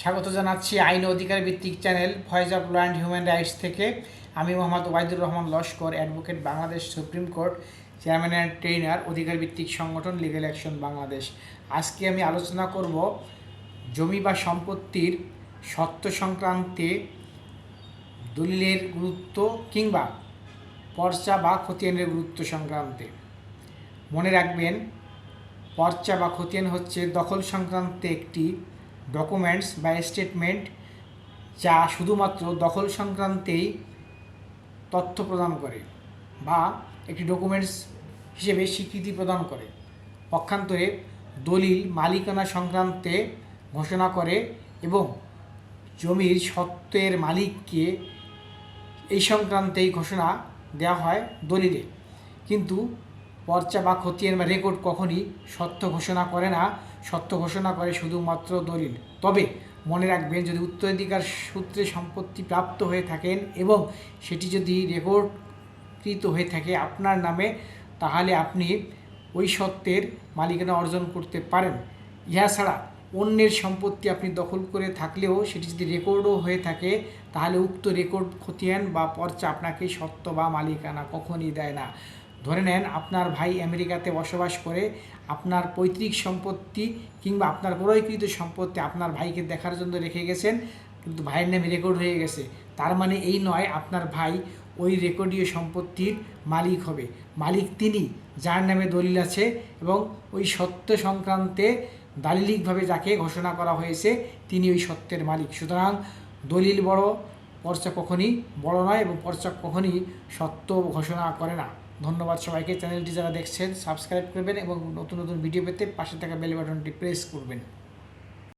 স্বাগত জানাচ্ছি আইন অধিকার ভিত্তিক channel voice of law and human rights থেকে। আমি Mohammad Obaidur Rahman Laskar, advocate Bangladesh supreme court, chairman and trainer অধিকার ভিত্তিক সংগঠন লিগ্যাল অ্যাকশন বাংলাদেশ। আজকে আমি আলোচনা করব জমি বা সম্পত্তির সত্য সংক্রান্তে দলিলের গুরুত্ব কিংবা পর্চা বা খতিয়ানের গুরুত্ব সংক্রান্তে। মনে রাখবেন, পর্চা বা খতিয়ান হচ্ছে দখল সংক্রান্ত একটি ডকুমেন্টস বা স্টেটমেন্ট যা শুধুমাত্র দখল সংক্রান্তেই তথ্য প্রদান করে বা একটি ডকুমেন্টস হিসেবে স্বীকৃতি প্রদান করে। পক্ষান্তরে দলিল মালিকানা সংক্রান্তে ঘোষণা করে এবং জমির সত্ত্বের মালিককে এই সংক্রান্তেই ঘোষণা দেওয়া হয় দলিলে। কিন্তু পর্চা বা খতিয়ান বা রেকর্ড কখনই সত্য ঘোষণা করে না। সত্য ঘোষণা করে শুধুমাত্র দলিল। তবে মনে রাখবেন, যদি উত্তরাধিকার সূত্রে সম্পত্তি প্রাপ্ত হয়ে থাকেন এবং সেটি যদি রেকর্ডকৃত হয়ে থাকে আপনার নামে, তাহলে আপনি ওই সত্ত্বের মালিকানা অর্জন করতে পারেন। ইহা ছাড়া অন্যের সম্পত্তি আপনি দখল করে থাকলেও সেটি যদি রেকর্ডও হয়ে থাকে, তাহলে উক্ত রেকর্ড, খতিয়ান বা পর্চা আপনাকে সত্য বা মালিকানা কখনই দেয় না। ধরে নেন আপনার ভাই আমেরিকাতে বসবাস করে, আপনার পৈতৃক সম্পত্তি কিংবা আপনার ক্রয়কৃত সম্পত্তি আপনার ভাইকে দেখার জন্য রেখে গেছেন, কিন্তু ভাইয়ের নামে রেকর্ড হয়ে গেছে। তার মানে এই নয়, আপনার ভাই ওই রেকর্ডীয় সম্পত্তির মালিক হবে। মালিক তিনি, যার নামে দলিল আছে এবং ওই সত্য সংক্রান্তে দালিলিকভাবে যাকে ঘোষণা করা হয়েছে, তিনি ওই সত্যের মালিক। সুতরাং দলিল বড়, পর্চা কখনই বড় নয় এবং পর্চা কখনই সত্য ঘোষণা করে না। ধন্যবাদ সবাইকে। চ্যানেলটি যারা দেখছেন সাবস্ক্রাইব করবেন এবং নতুন নতুন ভিডিও পেতে পাশে থাকা বেল বাটনটি প্রেস করবেন।